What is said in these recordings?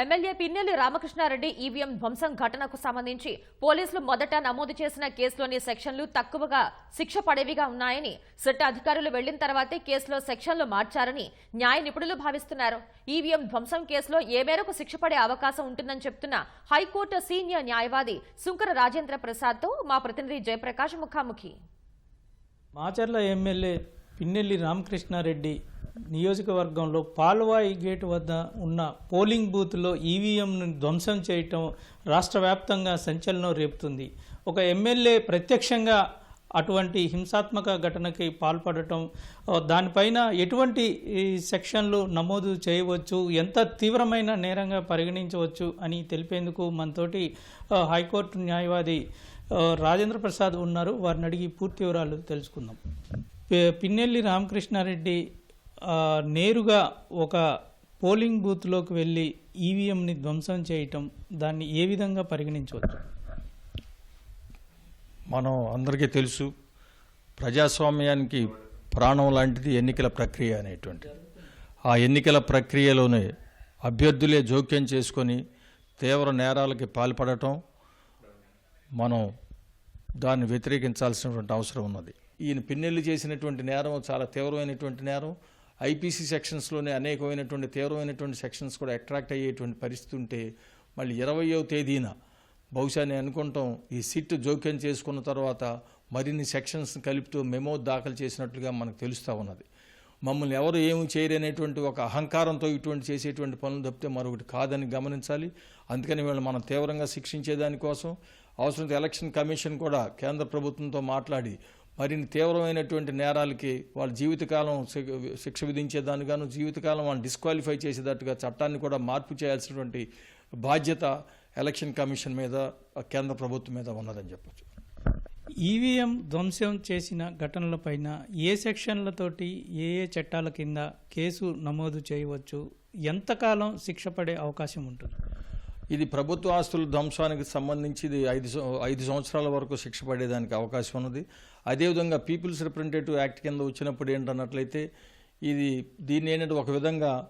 MLA Pinnelli Ramakrishna Reddy EVM ధ్వంసం ఘటనకు సంబంధించి పోలీసులు మొదట నమోదు చేసిన కేసులోని సెక్షన్లు తక్కువగా శిక్ష పడేవిగా ఉన్నాయని సిట్ అధికారులు వెళ్ళిన తర్వాతే కేసులో సెక్షన్లు మార్చారని న్యాయ నిపుణులు భావిస్తున్నారు. ఈవీఎం ధ్వంసం కేసులో ఏ మేరకు శిక్ష పడే అవకాశం ఉంటుందని చెప్తున్న హైకోర్టు సీనియర్ న్యాయవాది శుంకర రాజేంద్ర ప్రసాద్తో మా ప్రతినిధి జయప్రకాష్ ముఖాముఖి. మాచర్ల ఎమ్మెల్యే పిన్నెల్లి రామకృష్ణారెడ్డి నియోజకవర్గంలో పాల్వాయి గేట్ వద్ద ఉన్న పోలింగ్ బూత్లో ఈవీఎంను ధ్వంసం చేయటం రాష్ట్ర వ్యాప్తంగా సంచలనం రేపుతుంది. ఒక ఎమ్మెల్యే ప్రత్యక్షంగా అటువంటి హింసాత్మక ఘటనకి పాల్పడటం దానిపైన ఎటువంటి సెక్షన్లు నమోదు చేయవచ్చు ఎంత తీవ్రమైన నేరంగా పరిగణించవచ్చు అని తెలిపేందుకు మనతోటి హైకోర్టు న్యాయవాది రాజేంద్ర ప్రసాద్ ఉన్నారు. వారిని అడిగి పూర్తి వివరాలు తెలుసుకుందాం. పిన్నెల్లి రామకృష్ణారెడ్డి నేరుగా ఒక పోలింగ్ బూత్లోకి వెళ్ళి ఈవీఎంని ధ్వంసం చేయటం దాన్ని ఏ విధంగా పరిగణించవచ్చు? మనం అందరికీ తెలుసు ప్రజాస్వామ్యానికి ప్రాణం లాంటిది ఎన్నికల ప్రక్రియ అనేటువంటిది. ఆ ఎన్నికల ప్రక్రియలోనే అభ్యర్థులే జోక్యం చేసుకొని తీవ్ర నేరాలకి పాల్పడటం మనం దాన్ని వ్యతిరేకించాల్సినటువంటి అవసరం ఉన్నది. ఈయన పిన్నెల్లి చేసినటువంటి నేరం చాలా తీవ్రమైనటువంటి నేరం. ఐపీసీ సెక్షన్స్లోనే అనేకమైనటువంటి తీవ్రమైనటువంటి సెక్షన్స్ కూడా అట్రాక్ట్ అయ్యేటువంటి పరిస్థితి ఉంటే మళ్ళీ ఇరవయో తేదీన బహుశా నేను అనుకుంటాం ఈ సిట్ జోక్యం చేసుకున్న తర్వాత మరిన్ని సెక్షన్స్ కలుపుతూ మెమో దాఖలు చేసినట్లుగా మనకు తెలుస్తూ ఉన్నది. మమ్మల్ని ఎవరు ఏమి చేయరనేటువంటి ఒక అహంకారంతో ఇటువంటి చేసేటువంటి పనులు తప్పితే మరొకటి కాదని గమనించాలి. అందుకని వీళ్ళు మనం తీవ్రంగా శిక్షించే దానికోసం ఎలక్షన్ కమిషన్ కూడా కేంద్ర ప్రభుత్వంతో మాట్లాడి మరిన్ని తీవ్రమైనటువంటి నేరాలకి వాళ్ళ జీవితకాలం శి- శిక్ష విధించేదానిగాను జీవితకాలం వాళ్ళని డిస్క్వాలిఫై చేసేటట్టుగా చట్టాన్ని కూడా మార్పు చేయాల్సినటువంటి బాధ్యత ఎలక్షన్ కమిషన్ మీద కేంద్ర ప్రభుత్వం మీద ఉన్నదని చెప్పచ్చు. ఈవీఎం ధ్వంసం చేసిన ఘటనలపైన ఏ సెక్షన్లతోటి ఏ ఏ చట్టాల కింద కేసు నమోదు చేయవచ్చు? ఎంతకాలం శిక్ష పడే అవకాశం ఉంటుంది? ఇది ప్రభుత్వ ఆస్తుల ధ్వంసానికి సంబంధించి ఇది ఐదు ఐదు సంవత్సరాల వరకు శిక్ష పడేదానికి అవకాశం ఉన్నది. అదేవిధంగా పీపుల్స్ రిప్రజెంటేటివ్ యాక్ట్ కింద వచ్చినప్పుడు ఏంటన్నట్లయితే ఇది దీన్ని ఏంటంటే ఒక విధంగా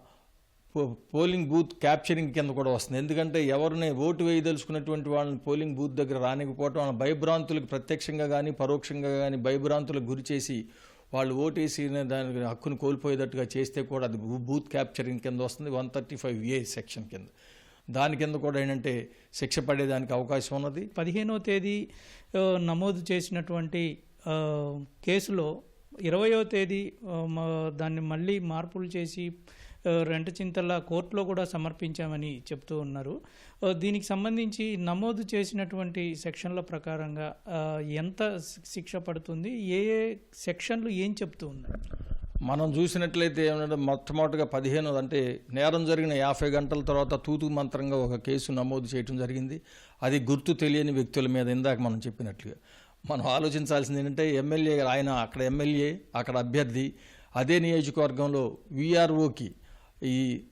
పో- పోలింగ్ బూత్ క్యాప్చరింగ్ కింద కూడా వస్తుంది. ఎందుకంటే ఎవరిని ఓటు వేయదలుచుకున్నటువంటి వాళ్ళని పోలింగ్ బూత్ దగ్గర రానికపోవటం వాళ్ళ భయభ్రాంతులకు ప్రత్యక్షంగా కానీ పరోక్షంగా కానీ భయభ్రాంతులకు గురి చేసి వాళ్ళు ఓటేసి దానికి హక్కును కోల్పోయేటట్టుగా చేస్తే కూడా అది బూత్ క్యాప్చరింగ్ కింద వస్తుంది. One thirty five A section కింద. దాని కింద కూడా ఏంటంటే శిక్ష పడేదానికి అవకాశం ఉన్నది. పదిహేనో తేదీ నమోదు చేసినటువంటి కేసులో ఇరవయో తేదీ దాన్ని మళ్ళీ మార్పులు చేసి రెంట చింతల కోర్టులో కూడా సమర్పించామని చెప్తూ ఉన్నారు. దీనికి సంబంధించి నమోదు చేసినటువంటి సెక్షన్ల ప్రకారంగా ఎంత శిక్ష పడుతుంది ఏ ఏ సెక్షన్లు ఏం చెప్తూ ఉన్నారు? మనం చూసినట్లయితే ఏమంటే మొట్టమొదటిగా పదిహేను అంటే నేరం జరిగిన యాభై గంటల తర్వాత తూతు మంత్రంగా ఒక కేసు నమోదు చేయడం జరిగింది. అది గుర్తు తెలియని వ్యక్తుల మీద ఇందాక మనం చెప్పినట్లుగా. మనం ఆలోచించాల్సింది ఏంటంటే ఎమ్మెల్యే ఆయన అక్కడ ఎమ్మెల్యే అక్కడ అభ్యర్థి అదే నియోజకవర్గంలో విఆర్ఓకి ఈ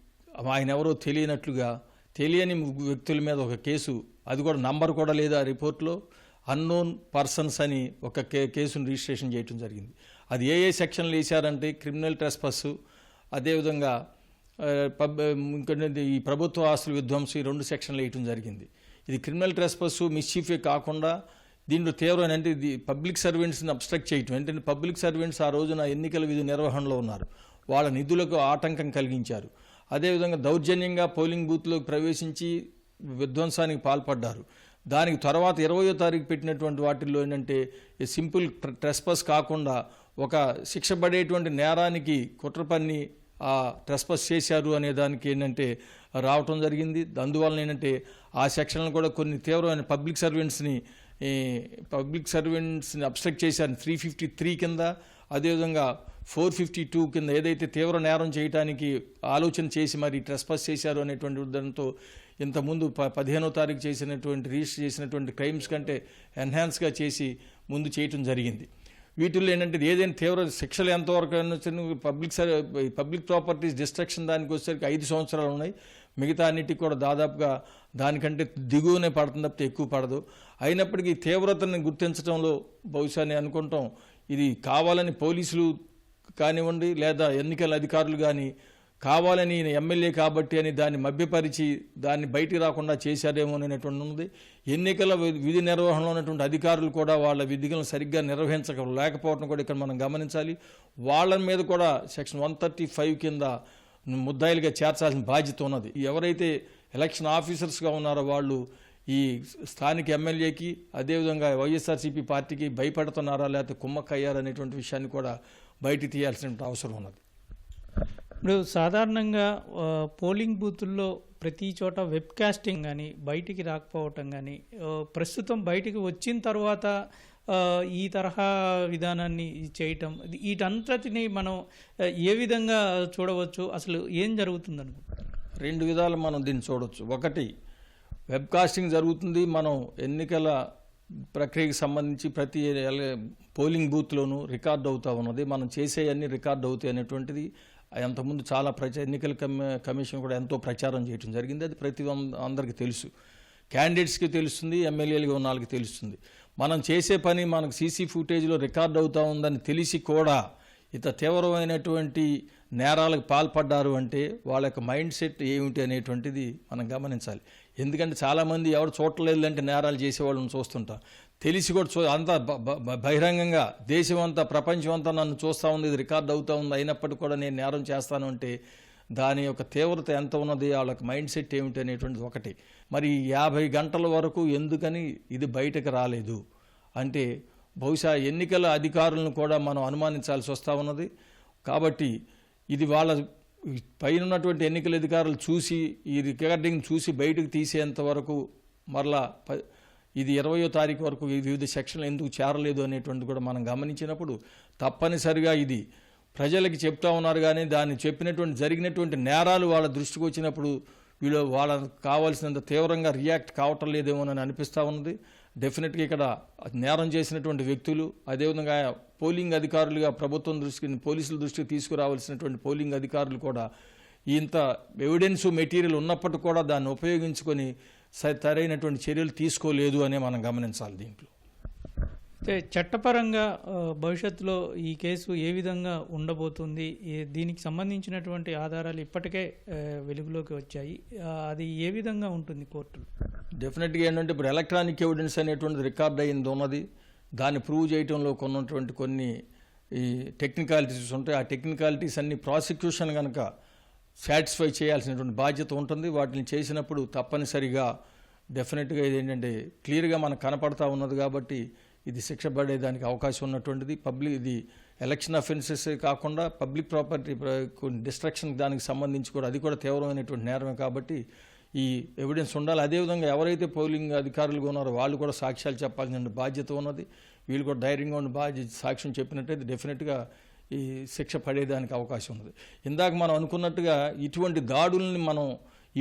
ఆయన ఎవరో తెలియనట్లుగా తెలియని వ్యక్తుల మీద ఒక కేసు అది కూడా నంబర్ కూడా లేదు ఆ రిపోర్ట్లో అన్నోన్ పర్సన్స్ అని ఒక కే కేసును రిజిస్ట్రేషన్ చేయడం జరిగింది. అది ఏ ఏ సెక్షన్లు వేశారంటే క్రిమినల్ ట్రెస్పస్ అదేవిధంగా పబ్ ఇంకొన్ని ఈ ప్రభుత్వ ఆస్తుల విధ్వంసం ఈ రెండు సెక్షన్లు వేయటం జరిగింది. ఇది క్రిమినల్ ట్రెస్పస్ మిస్చీఫే కాకుండా దీంట్లో తీవ్రమైన అంటే ఇది పబ్లిక్ సర్వెంట్స్ని అబ్స్ట్రక్ట్ చేయటం. ఏంటంటే పబ్లిక్ సర్వెంట్స్ ఆ రోజున ఎన్నికల విధి నిర్వహణలో ఉన్నారు. వాళ్ళ నిధులకు ఆటంకం కలిగించారు. అదేవిధంగా దౌర్జన్యంగా పోలింగ్ బూత్లోకి ప్రవేశించి విధ్వంసానికి పాల్పడ్డారు. దానికి తర్వాత ఇరవయో తారీఖు పెట్టినటువంటి వాటిల్లో ఏంటంటే సింపుల్ ట్రెస్పస్ కాకుండా ఒక శిక్ష పడేటువంటి నేరానికి కుట్ర పన్ని ఆ ట్రెస్పస్ చేశారు అనే దానికి ఏంటంటే రావటం జరిగింది. అందువలన ఏంటంటే ఆ సెక్షన్లు కూడా కొన్ని తీవ్రమైన పబ్లిక్ సర్వెంట్స్ని పబ్లిక్ సర్వెంట్స్ని అబ్స్ట్రక్ట్ చేశారు. త్రీ ఫిఫ్టీ త్రీ కింద అదేవిధంగా ఫోర్ ఫిఫ్టీ టూ కింద ఏదైతే తీవ్ర నేరం చేయడానికి ఆలోచన చేసి మరి ట్రెస్పాస్ చేశారు అనేటువంటి ఉద్దంతో ఇంతకుముందు ప పదిహేనో తారీఖు చేసినటువంటి రిజిస్టర్ చేసినటువంటి క్రైమ్స్ కంటే ఎన్హాన్స్గా చేసి ముందు చేయటం జరిగింది. వీటిల్లో ఏంటంటే ఏదైనా తీవ్ర శిక్షలు ఎంతవరకు అయినా పబ్లిక్ పబ్లిక్ ప్రాపర్టీస్ డిస్ట్రక్షన్ దానికి వచ్చేసరికి ఐదు సంవత్సరాలు ఉన్నాయి. మిగతా అన్నిటికి కూడా దాదాపుగా దానికంటే దిగువనే పడుతుంది తప్పితే ఎక్కువ పడదు. అయినప్పటికీ తీవ్రతని గుర్తించడంలో బహుశా నేను అనుకుంటాం ఇది కావాలని పోలీసులు కానివ్వండి లేదా ఎన్నికల అధికారులు కానీ కావాలని ఈయన ఎమ్మెల్యే కాబట్టి అని దాన్ని మభ్యపరిచి దాన్ని బయటికి రాకుండా చేశారేమో అనేటువంటి ఉన్నది. ఎన్నికల వి- విధి నిర్వహణలో ఉన్నటువంటి అధికారులు కూడా వాళ్ళ విధులను సరిగ్గా నిర్వహించక లేకపోవడం కూడా ఇక్కడ మనం గమనించాలి. వాళ్ళ మీద కూడా సెక్షన్ వన్ థర్టీ ఫైవ్ కింద ముద్దాయిలుగా చేర్చాల్సిన బాధ్యత ఉన్నది. ఎవరైతే ఎలక్షన్ ఆఫీసర్స్గా ఉన్నారో వాళ్ళు ఈ స్థానిక ఎమ్మెల్యేకి అదేవిధంగా వైఎస్ఆర్సీపీ పార్టీకి భయపడుతున్నారా లేకపోతే కుమ్మక్కయ్యారా అనేటువంటి విషయాన్ని కూడా బయట తీయాల్సిన అవసరం ఉన్నది. ఇప్పుడు సాధారణంగా పోలింగ్ బూతుల్లో ప్రతి చోట వెబ్ కాస్టింగ్ కానీ బయటికి రాకపోవటం కానీ ప్రస్తుతం బయటికి వచ్చిన తర్వాత ఈ తరహా విధానాన్ని చేయటం ఇది- వీటంతటిని మనం ఏ విధంగా చూడవచ్చు? అసలు ఏం జరుగుతుందని రెండు విధాలు మనం దీన్ని చూడవచ్చు ఒకటి వెబ్ కాస్టింగ్ జరుగుతుంది. మనం ఎన్నికల ప్రక్రియకి సంబంధించి ప్రతి పోలింగ్ బూత్లోనూ రికార్డ్ అవుతూ ఉన్నది. మనం చేసేవన్నీ రికార్డ్ అవుతాయి అనేటువంటిది అంతకుముందు చాలా ప్రచ ఎన్నికల కమి కమిషన్ కూడా ఎంతో ప్రచారం చేయడం జరిగింది. అది ప్రతి అందరికీ తెలుసు. క్యాండిడేట్స్కి తెలుస్తుంది ఎమ్మెల్యేలుగా ఉన్న వాళ్ళకి తెలుస్తుంది. మనం చేసే పని మనకు సీసీ ఫుటేజ్లో రికార్డ్ అవుతా ఉందని తెలిసి కూడా ఇంత తీవ్రమైనటువంటి నేరాలకు పాల్పడ్డారు అంటే వాళ్ళ యొక్క మైండ్ సెట్ ఏమిటి అనేటువంటిది మనం గమనించాలి. ఎందుకంటే చాలామంది ఎవరు చూడలేదు అంటే నేరాలు చేసేవాళ్ళని చూస్తుంటాం. తెలిసి కూడా చూ అంతా బ- బ- బహిరంగంగా దేశం అంతా ప్రపంచం అంతా నన్ను చూస్తూ ఉంది ఇది రికార్డ్ అవుతూ ఉంది అయినప్పటికీ కూడా నేను నేరం చేస్తాను అంటే దాని యొక్క తీవ్రత ఎంత ఉన్నది వాళ్ళకి మైండ్ సెట్ ఏమిటి అనేటువంటిది ఒకటి. మరి యాభై గంటల వరకు ఎందుకని ఇది బయటకు రాలేదు? అంటే బహుశా ఎన్నికల అధికారులను కూడా మనం అనుమానించాల్సి వస్తూ ఉన్నది. కాబట్టి ఇది వాళ్ళ పైన ఉన్నటువంటి ఎన్నికల అధికారులు చూసి ఈ రికార్డింగ్ చూసి బయటకు తీసేంత వరకు మరలా ప- ఇది ఇరవయో తారీఖు వరకు వివిధ సెక్షన్లు ఎందుకు చేరలేదు అనేటువంటి కూడా మనం గమనించినప్పుడు తప్పనిసరిగా ఇది ప్రజలకి చెప్తా ఉన్నారు కానీ దాన్ని చెప్పినటువంటి జరిగినటువంటి నేరాలు వాళ్ళ దృష్టికి వచ్చినప్పుడు వీళ్ళు వాళ్ళకి కావాల్సినంత తీవ్రంగా రియాక్ట్ కావటం లేదేమోనని అనిపిస్తూ ఉన్నది. డెఫినెట్గా ఇక్కడ నేరం చేసినటువంటి వ్యక్తులు అదేవిధంగా పోలింగ్ అధికారులుగా ప్రభుత్వం దృష్టికి పోలీసుల దృష్టికి తీసుకురావాల్సినటువంటి పోలింగ్ అధికారులు కూడా ఇంత ఎవిడెన్స్ మెటీరియల్ ఉన్నప్పటికీ కూడా దాన్ని ఉపయోగించుకొని సరైనటువంటి చర్యలు తీసుకోలేదు అనే మనం గమనించాలి దీంట్లో. అయితే చట్టపరంగా భవిష్యత్తులో ఈ కేసు ఏ విధంగా ఉండబోతుంది దీనికి సంబంధించినటువంటి ఆధారాలు ఇప్పటికే వెలుగులోకి వచ్చాయి. అది ఏ విధంగా ఉంటుంది కోర్టులో? డెఫినెట్గా ఏంటంటే ఇప్పుడు ఎలక్ట్రానిక్ ఎవిడెన్స్ అనేటువంటిది రికార్డ్ అయింది ఉన్నది. దాన్ని ప్రూవ్ చేయడంలో కొన్నటువంటి కొన్ని ఈ టెక్నికాలిటీస్ ఉంటాయి. ఆ టెక్నికాలిటీస్ అన్ని ప్రాసిక్యూషన్ కనుక సాటిస్ఫై చేయాల్సినటువంటి బాధ్యత ఉంటుంది. వాటిని చేసినప్పుడు తప్పనిసరిగా డెఫినెట్గా ఇది ఏంటంటే క్లియర్గా మనకు కనపడతా ఉన్నది కాబట్టి ఇది శిక్ష పడేదానికి అవకాశం ఉన్నటువంటిది. పబ్లిక్ ఇది ఎలక్షన్ అఫెన్సెస్ కాకుండా పబ్లిక్ ప్రాపర్టీ డిస్ట్రక్షన్ దానికి సంబంధించి కూడా అది కూడా తీవ్రమైనటువంటి నేరమే కాబట్టి ఈ ఎవిడెన్స్ ఉండాలి. అదేవిధంగా ఎవరైతే పోలింగ్ అధికారులుగా ఉన్నారో వాళ్ళు కూడా సాక్ష్యాలు చెప్పాల్సిన బాధ్యత ఉన్నది. వీళ్ళు కూడా ధైర్యంగా ఉండి బాధ్యత సాక్ష్యం చెప్పినట్టయితే డెఫినెట్గా ఈ శిక్ష పడేదానికి అవకాశం ఉన్నది. ఇందాక మనం అనుకున్నట్టుగా ఇటువంటి దాడుల్ని మనం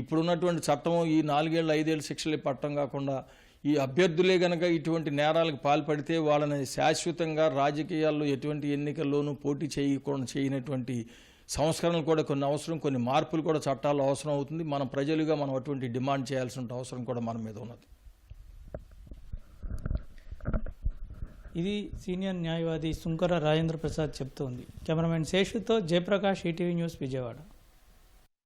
ఇప్పుడున్నటువంటి చట్టం ఈ నాలుగేళ్ళు ఐదేళ్ళు శిక్షలే పట్టడం కాకుండా ఈ అభ్యర్థులే గనక ఇటువంటి నేరాలకు పాల్పడితే వాళ్ళని శాశ్వతంగా రాజకీయాల్లో ఎటువంటి ఎన్నికల్లోనూ పోటీ చేయకుండా చేయనటువంటి సంస్కరణలు కూడా కొన్ని అవసరం కొన్ని మార్పులు కూడా చట్టాల్లో అవసరం అవుతుంది. మనం ప్రజలుగా మనం అటువంటి డిమాండ్ చేయాల్సిన అవసరం కూడా మన మీద ఉన్నది. ఇది సీనియర్ న్యాయవాది సుంకర రాజేంద్ర ప్రసాద్ చెప్తోంది. కెమెరామెన్ శేషుతో జయప్రకాష్ ఈటీవీ న్యూస్ విజయవాడ.